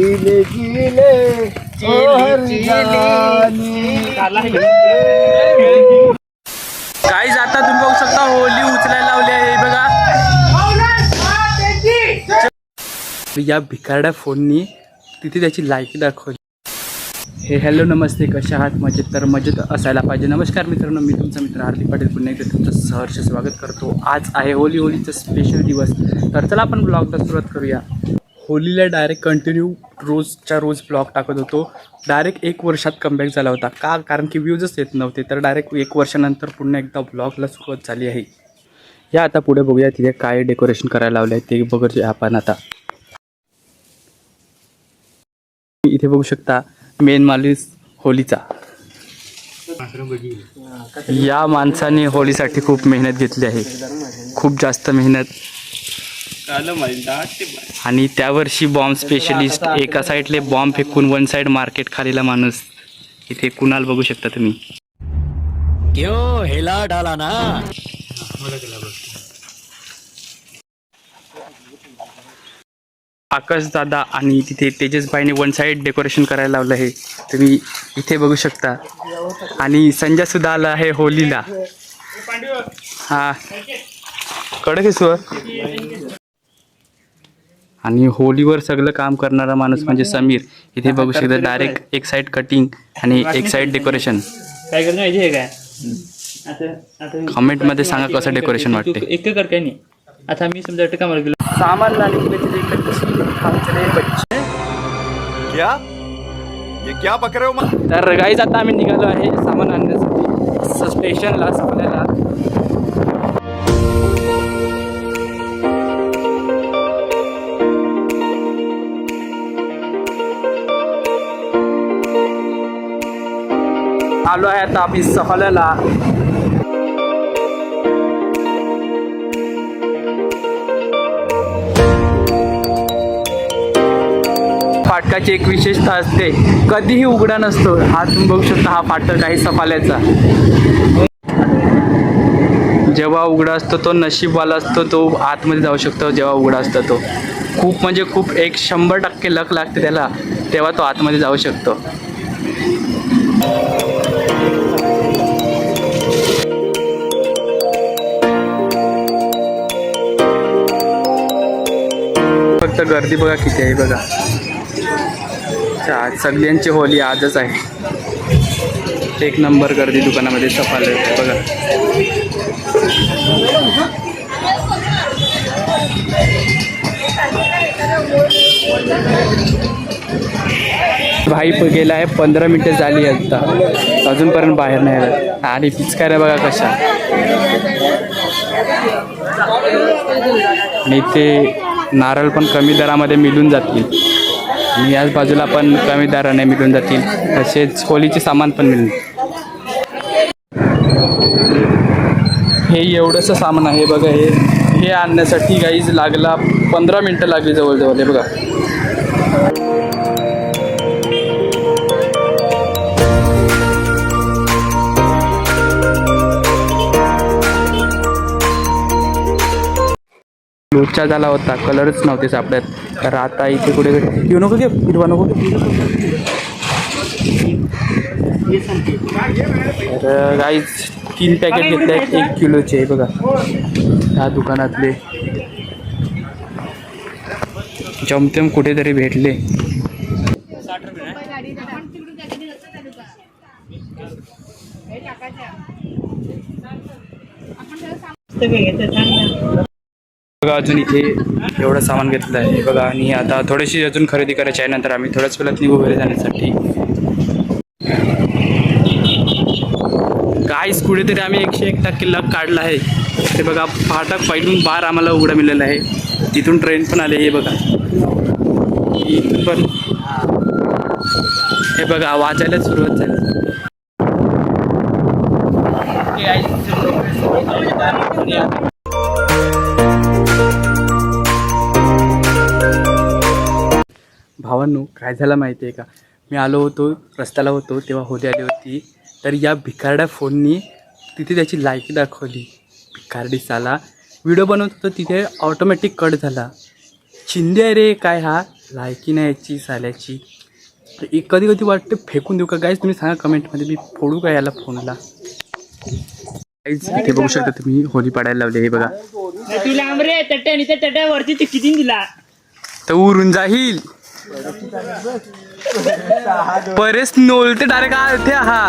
चिले चिले ओ. काही जाता तुम्ही बघू शकता होली उचलायला लावली आहे. बघा. या भिकारड्या फोननी तिथे त्याची लायकी दाखवली. हे हॅलो नमस्ते. कशा आहात? मजेत? तर मजेत असायला पाहिजे. नमस्कार मित्रांनो मी तुमचा मित्र हार्दिक पाटील. पुन्हा एकदा तुमचं सहर्ष स्वागत करतो. आज आहे होली होलीचा स्पेशल दिवस. तर चला आपण ब्लॉगला सुरुवात करूया. होलीला डायरेक्ट कंटिन्यू रोजच्या रोज ब्लॉग टाकत होतो. डायरेक्ट एक वर्षात कमबॅक झाला होता. का? कारण की व्ह्यूजच येत नव्हते. तर डायरेक्ट एक वर्षानंतर पुन्हा एकदा ब्लॉगला सुरुवात झाली आहे. या आता पुढे बघूया तिथे काय डेकोरेशन करायला लावलं आहे ते बघूया आपण आता. इथे बघू शकता मेन मालिस होलीचा. या माणसाने होलीसाठी खूप मेहनत घेतली आहे. खूप जास्त मेहनत आणि त्या वर्षी बॉम्ब स्पेशलिस्ट एका साईडले बॉम्ब फेकून वन साईड मार्केट खालीला माणूस इथे कुणाल बघू शकता तुम्ही. क्यों हिला डाला ना? आकाश दादा आणि तिथे तेजसबाईने वन साईड डेकोरेशन करायला लावलं आहे. तुम्ही इथे बघू शकता. आणि संजय सुद्धा आला आहे होलीला. हा. कडक आहे सुवर. आणि होलीवर सगळं काम करणारा माणूस म्हणजे समीर. इथे बघू शकता डायरेक्ट एक साईड कटिंग आणि एक साईड डेकोरेशन काय करतो माहिती आहे काय आता आता कमेंटमध्ये सांगा कसं डेकोरेशन वाटते एक कर काय नाही. आता मी समजा एकटं कामाला गेलो. सामान क्या? ये क्या बक रहे हो तर गाईज आता आम्ही निघालो आहे सामान आणण्यासाठी. स्टेशनला आपल्याला आलो आहे आता आम्ही सफाल्याला. फाटकाची एक विशेषता असते कधीही उघडा नसतो. हा तुम्ही बघू शकता हा फाटक आहे सफाल्याचा. जेव्हा उघडा असतो तो नशीबवाला असतो तो आतमध्ये जाऊ शकतो जेव्हा उघडा असतो तो. खूप म्हणजे खूप एक शंभर टक्के लक लागते त्याला तेव्हा तो आतमध्ये जाऊ शकतो. गर्दी बघा किती आहे बघा. अच्छा, आज सगळ्यांची होली आजच आहे. एक नंबर गर्दी दुकानामध्ये सफाल बघा. भाई गेला आहे पंधरा मिनटं झाली आता. अजूनपर्यंत बाहेर नाही आला. आणि पिचकाऱ्या बघा कशा. आणि ते नारळ पण कमी दरामध्ये मिळून जातील. आणि याच बाजूला पण कमी दराने मिळून जातील. तसेच खोलीचे सामान पण मिळून हे एवढंसं सामान आहे बघा हे हे आणण्यासाठी गाईज लागला पंधरा मिनटं लागली जवळजवळ हे बघा. लोचा झाला होता. कलरच नव्हते सापड्यात तर आता इथे कुठे येऊ नको घे हिरवा नको. तर गाईज तीन पॅकेट घेतले आहेत एक किलोचे बघा. ह्या दुकानातले. जमतेम कुठेतरी भेटले. बघा अजून इथे एवढं सामान घेतलं आहे. बघा आणि आता थोडीशी अजून खरेदी करायची आहे नंतर आम्ही थोड्याच वेळात निघू घरी जाण्यासाठी. काहीच कुठेतरी आम्ही एकशे एक टक्के लग काढला आहे. ते बघा फाटक पहिलून बार आम्हाला उघडा मिळालेला आहे. तिथून ट्रेन पण आली हे बघा. इथून पण. हे बघा वाजायला सुरुवात झाली. भावांनो काय झालं माहिती आहे का? मी आलो होतो रस्त्याला होतो तेव्हा होली आली होती. तर या भिकारड्या फोननी तिथे त्याची लायकी दाखवली. भिकारडी साला. व्हिडिओ बनवत होतो तिथे ऑटोमॅटिक कट झाला. चिंदे आहे रे काय हा? लायकी नाही याची साल्याची. तर एक कधी कधी वाटते फेकून देऊ का? गाईज तुम्ही सांगा कमेंटमध्ये मी फोडू का याला फोनला? गाईज इथे बघू शकता तुम्ही होली पाडायला लावली हे बघा. तू लांब रे तट्ट्या तट्ट्यावरती ते किती दिला? तर उरून जाईल. परेस नोलते डायरेक्ट आलते हा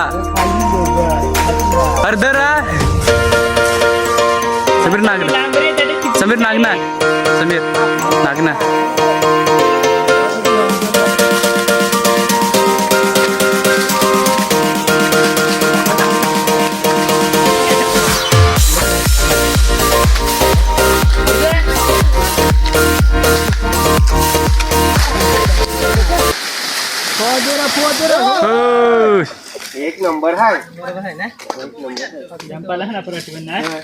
अर्धर समीर नागना. समीर नागना. समीर नागना. एक नंबर हाय. जंपाला ना परत आठवण नाही.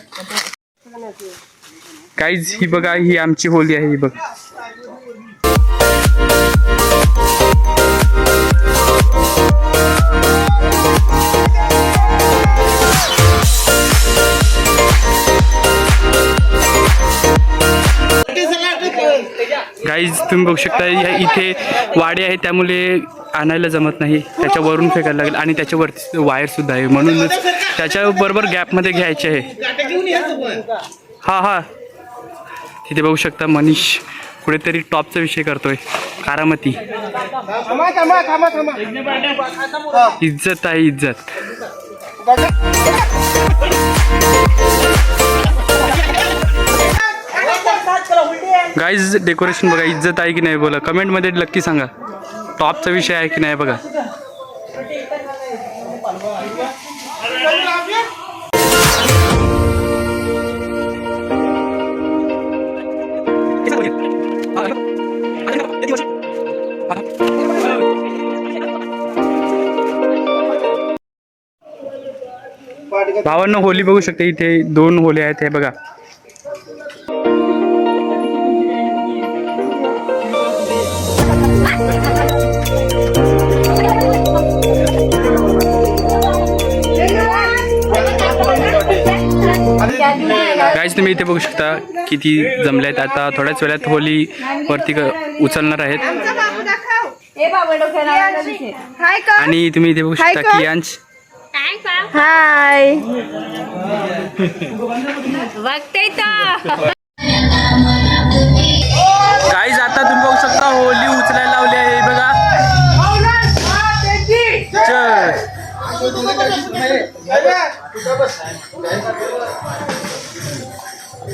काहीच ही बघा ही आमची होली आहे ही बघ. साईज तुम्ही बघू शकता या इथे वाडे आहे त्यामुळे आणायला जमत नाही. त्याच्यावरून फेकायला लागेल आणि त्याच्यावरती वायरसुद्धा आहे. म्हणूनच त्याच्याबरोबर गॅपमध्ये घ्यायचे आहे. हा हा. तिथे बघू शकता मनीष कुठेतरी टॉपचा विषय करतोय. कारामती. इज्जत आहे इज्जत. गाईज डेकोरेशन बघा इज्जत आहे की नाही बोला? कमेंटमध्ये नक्की सांगा. टॉपचा विषय आहे की नाही बघा? भावांना होली बघू शकते इथे दोन होले आहेत हे बघा. गाईज तुम्ही इथे बघू शकता किती जमले आहेत आता थोड्याच वेळात होली वरती क- उचलणार आहेत. हाय का आणि तुम्ही इथे बघू शकता का? की यांश हाय. बघते गाईज आता तुम्ही बघू शकता होली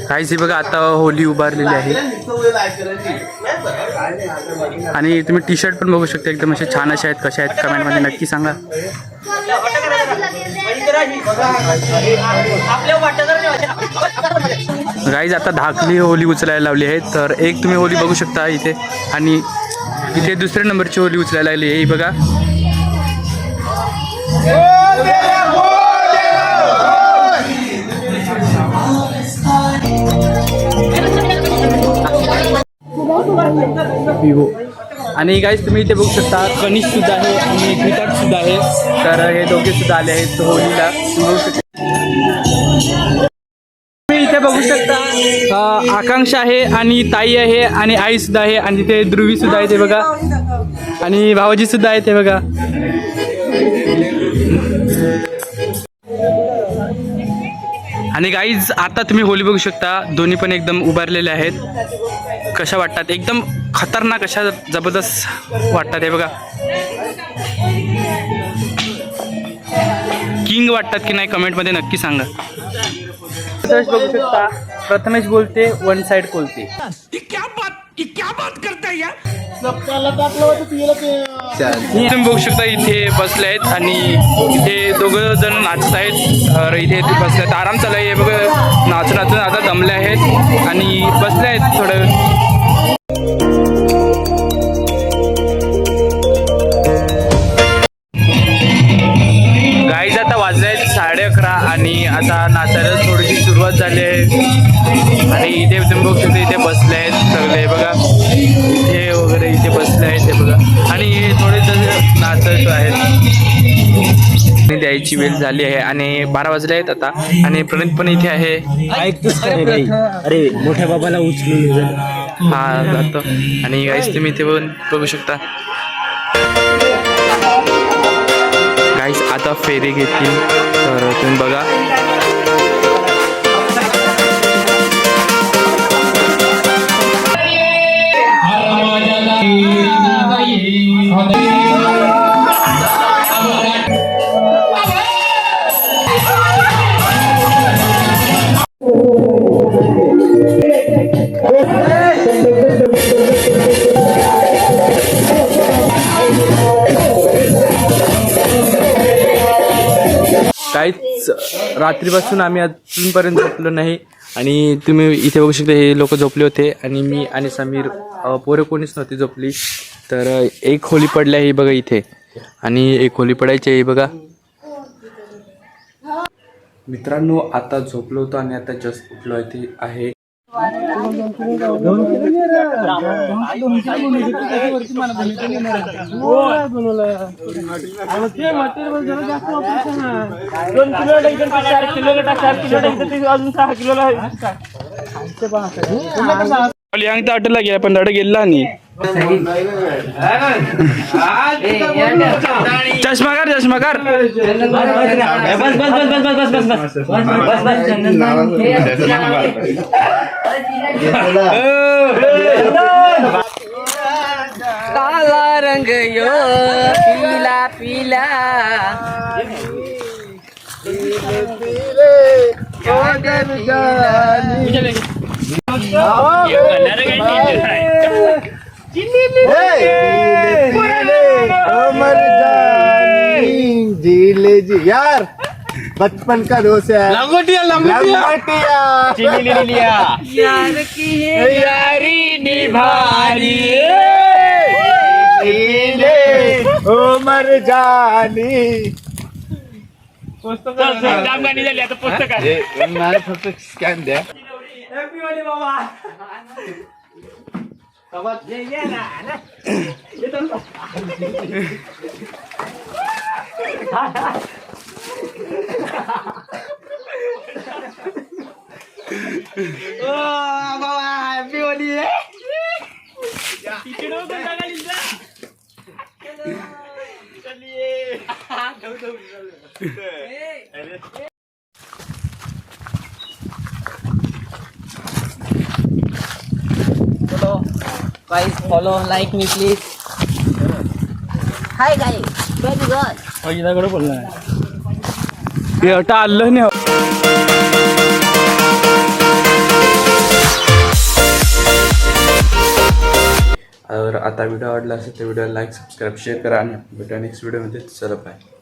गाईज हे बघा आता होली उभारलेली आहे. आणि तुम्ही टी शर्ट पण बघू शकता एकदम असे छान असे आहेत कसे आहेत कमेंटमध्ये नक्की सांगा. गाईज आता धाकली होली उचलायला लावली आहे तर एक तुम्ही होली बघू शकता इथे. आणि इथे दुसऱ्या नंबरची होली उचलायला लागली आहे बघा. विवो आणि गाईज तुम्ही इथे बघू शकता कनिष सुद्धा आहे आणि घिटाट सुद्धा आहे. तर हे दोघे सुद्धा आले आहेत होलीला तुम्ही बघू शकता. तुम्ही इथे बघू शकता आकांक्षा आहे आणि ताई आहे आणि आई सुद्धा आहे आणि इथे ध्रुवी सुद्धा आहे ते बघा. आणि भावाजी सुद्धा आहे ते बघा. आणि गाईज आता तुम्ही होली बघू शकता. दोन्ही पण एकदम उभारलेले आहेत. कशा वाटतात? एकदम खतरनाक अशा जबरदस्त वाटतात हे बघा. किंग वाटतात की नाही कमेंटमध्ये नक्की सांगा. प्रथमेश बघू शकता. प्रथमेश बोलते वन साइड बोलते तुम्ही बघू शकता इथे बसले आहेत आणि इथे दोघं जण नाचत आहेत. तर इथे ते बसले आहेत. आराम चालू आहे. हे बघ नाचून नाचून आता दमले आहेत आणि बसले आहेत थोडं. गाईज आता वाजले आहेत साडे अकरा आणि आता नाचायला थोडीशी सुरुवात झाली आहे. आणि इथे तुम्ही बघू शकता इथे बसले आहेत. यायची वेळ झाली आहे आणि बारा वाजले आहेत आता. आणि प्रणित पण इथे आहे. अरे मोठ्या बाबाला उचलून हा जातो. आणि गाईस तुम्ही इथे पण बघू शकता. गाईस आता फेरी घेतील. तर तुम्ही बघा. रात्रीपासून आम्ही अजूनपर्यंत झोपलो नाही. आणि तुम्ही इथे बघू शकता हे लोक झोपले होते. आणि मी आणि समीर पोरं कोणीच नव्हती झोपली. तर एक खोली पडली आहे बघा इथे. आणि एक खोली पडायची आहे बघा. मित्रांनो आता झोपलो होतो आणि आता जस्ट उठलो आहे ते आहे दोन किलो एकदम चार किलो चार किलो एकदम अजून सहा किलोला अंग अटला गेला पण दाड गेला नाही चष्मा कर चष्मा कर बस बस बस बस बस बस बस बस बस बस काला रंग यो पीला पीला अमर जी यार बचपन का दोस्त है। लंगोटिया लंगोटिया। चीनी ले लिया। यार की है? यारी निभानी नीले उमर जानी। पुस्तक का नाम का नहीं ले लिया तो पुस्तक का। है मैंने फक्त स्कैन द्या। हैप्पी वाली बाबा ये ये ना ना? ये तो బాబా హ్యాపీ ఓడి ఇక్కడ తగలిందా చలియే guys follow like me please. Hi guys. Very good. और इधर करो बोलना है अटा आलं नाही. आता व्हिडिओ आवडला असेल तर व्हिडिओ लाईक सबस्क्राईब शेअर करा आणि भेटूया नेक्स्ट व्हिडिओमध्ये चला बाय